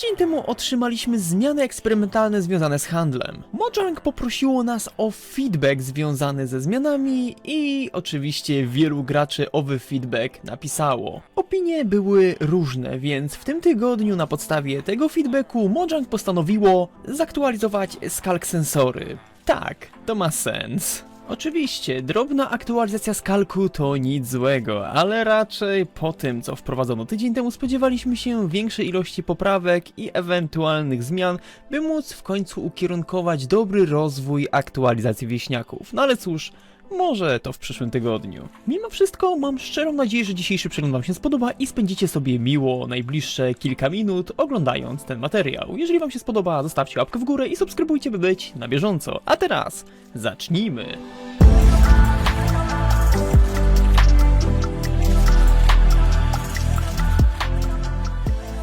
Tydzień temu otrzymaliśmy zmiany eksperymentalne związane z handlem. Mojang poprosiło nas o feedback związany ze zmianami i oczywiście wielu graczy owy feedback napisało. Opinie były różne, więc w tym tygodniu na podstawie tego feedbacku Mojang postanowiło zaktualizować skalk sensory. Tak, to ma sens. Oczywiście, drobna aktualizacja skalku to nic złego, ale raczej po tym, co wprowadzono tydzień temu, spodziewaliśmy się większej ilości poprawek i ewentualnych zmian, by móc w końcu ukierunkować dobry rozwój aktualizacji wieśniaków. No ale cóż, może to w przyszłym tygodniu. Mimo wszystko mam szczerą nadzieję, że dzisiejszy przegląd Wam się spodoba i spędzicie sobie miło najbliższe kilka minut oglądając ten materiał. Jeżeli Wam się spodoba, zostawcie łapkę w górę i subskrybujcie, by być na bieżąco. A teraz zacznijmy!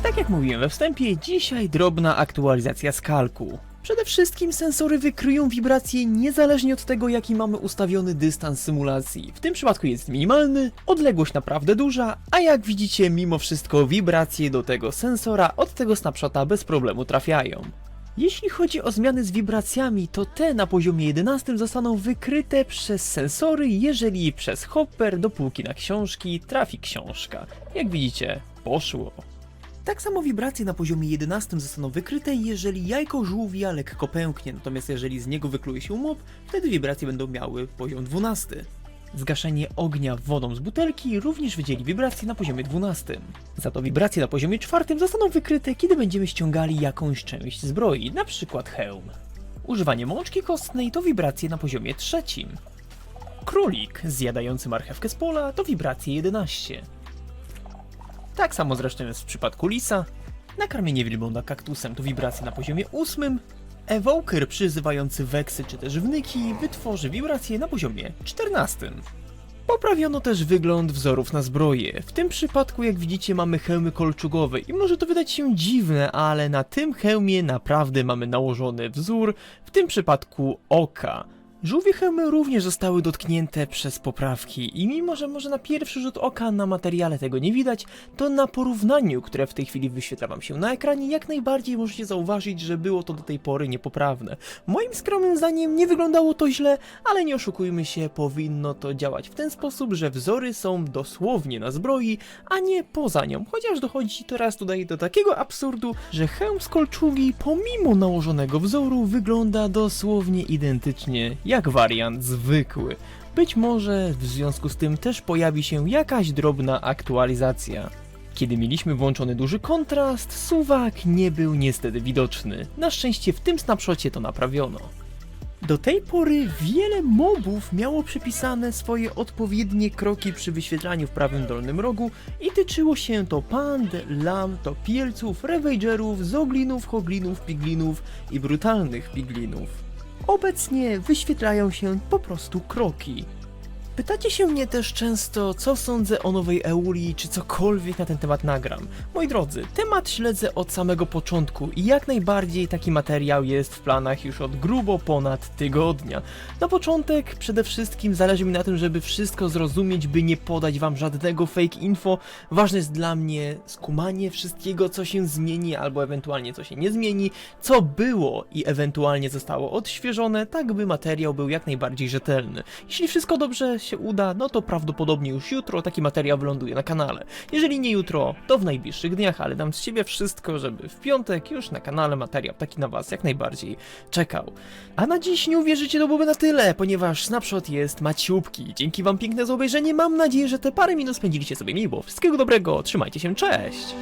Tak jak mówiłem we wstępie, dzisiaj drobna aktualizacja skalku. Przede wszystkim sensory wykryją wibracje niezależnie od tego, jaki mamy ustawiony dystans symulacji. W tym przypadku jest minimalny, odległość naprawdę duża, a jak widzicie, mimo wszystko wibracje do tego sensora od tego snapshota bez problemu trafiają. Jeśli chodzi o zmiany z wibracjami, to te na poziomie 11 zostaną wykryte przez sensory, jeżeli przez hopper do półki na książki trafi książka. Jak widzicie, poszło. Tak samo wibracje na poziomie 11 zostaną wykryte, jeżeli jajko żółwia lekko pęknie, natomiast jeżeli z niego wykluje się mop, wtedy wibracje będą miały poziom 12. Zgaszenie ognia wodą z butelki również wydzieli wibracje na poziomie 12. Za to wibracje na poziomie 4 zostaną wykryte, kiedy będziemy ściągali jakąś część zbroi, przykład hełm. Używanie mączki kostnej to wibracje na poziomie 3. Królik zjadający marchewkę z pola to wibracje 11. Tak samo zresztą jest w przypadku lisa. Nakarmienie wielbłąda kaktusem to wibracje na poziomie 8. Evoker przyzywający weksy czy też wnyki wytworzy wibracje na poziomie 14. Poprawiono też wygląd wzorów na zbroję. W tym przypadku, jak widzicie, mamy hełmy kolczugowe i może to wydać się dziwne, ale na tym hełmie naprawdę mamy nałożony wzór, w tym przypadku oka. Żółwie hełmy również zostały dotknięte przez poprawki i mimo, że może na pierwszy rzut oka na materiale tego nie widać, to na porównaniu, które w tej chwili wyświetla wam się na ekranie, jak najbardziej możecie zauważyć, że było to do tej pory niepoprawne. Moim skromnym zdaniem nie wyglądało to źle, ale nie oszukujmy się, powinno to działać w ten sposób, że wzory są dosłownie na zbroi, a nie poza nią, chociaż dochodzi teraz tutaj do takiego absurdu, że hełm z kolczugi pomimo nałożonego wzoru wygląda dosłownie identycznie jak wariant zwykły. Być może w związku z tym też pojawi się jakaś drobna aktualizacja. Kiedy mieliśmy włączony duży kontrast, suwak nie był niestety widoczny. Na szczęście w tym snapshocie to naprawiono. Do tej pory wiele mobów miało przypisane swoje odpowiednie kroki przy wyświetlaniu w prawym dolnym rogu i tyczyło się to pand, lam, topielców, ravagerów, zoglinów, hoglinów, piglinów i brutalnych piglinów. Obecnie wyświetlają się po prostu kroki. Pytacie się mnie też często, co sądzę o nowej Euli, czy cokolwiek na ten temat nagram. Moi drodzy, temat śledzę od samego początku i jak najbardziej taki materiał jest w planach już od grubo ponad tygodnia. Na początek przede wszystkim zależy mi na tym, żeby wszystko zrozumieć, by nie podać wam żadnego fake info. Ważne jest dla mnie skumanie wszystkiego, co się zmieni albo ewentualnie co się nie zmieni, co było i ewentualnie zostało odświeżone, tak by materiał był jak najbardziej rzetelny. Jeśli wszystko dobrze się uda, no to prawdopodobnie już jutro taki materiał wyląduje na kanale. Jeżeli nie jutro, to w najbliższych dniach, ale dam z siebie wszystko, żeby w piątek już na kanale materiał taki na was jak najbardziej czekał. A na dziś nie uwierzycie, to byłoby na tyle, ponieważ snapshot jest maciubki. Dzięki wam piękne za obejrzenie, mam nadzieję, że te parę minut spędziliście sobie miło. Wszystkiego dobrego, trzymajcie się, cześć!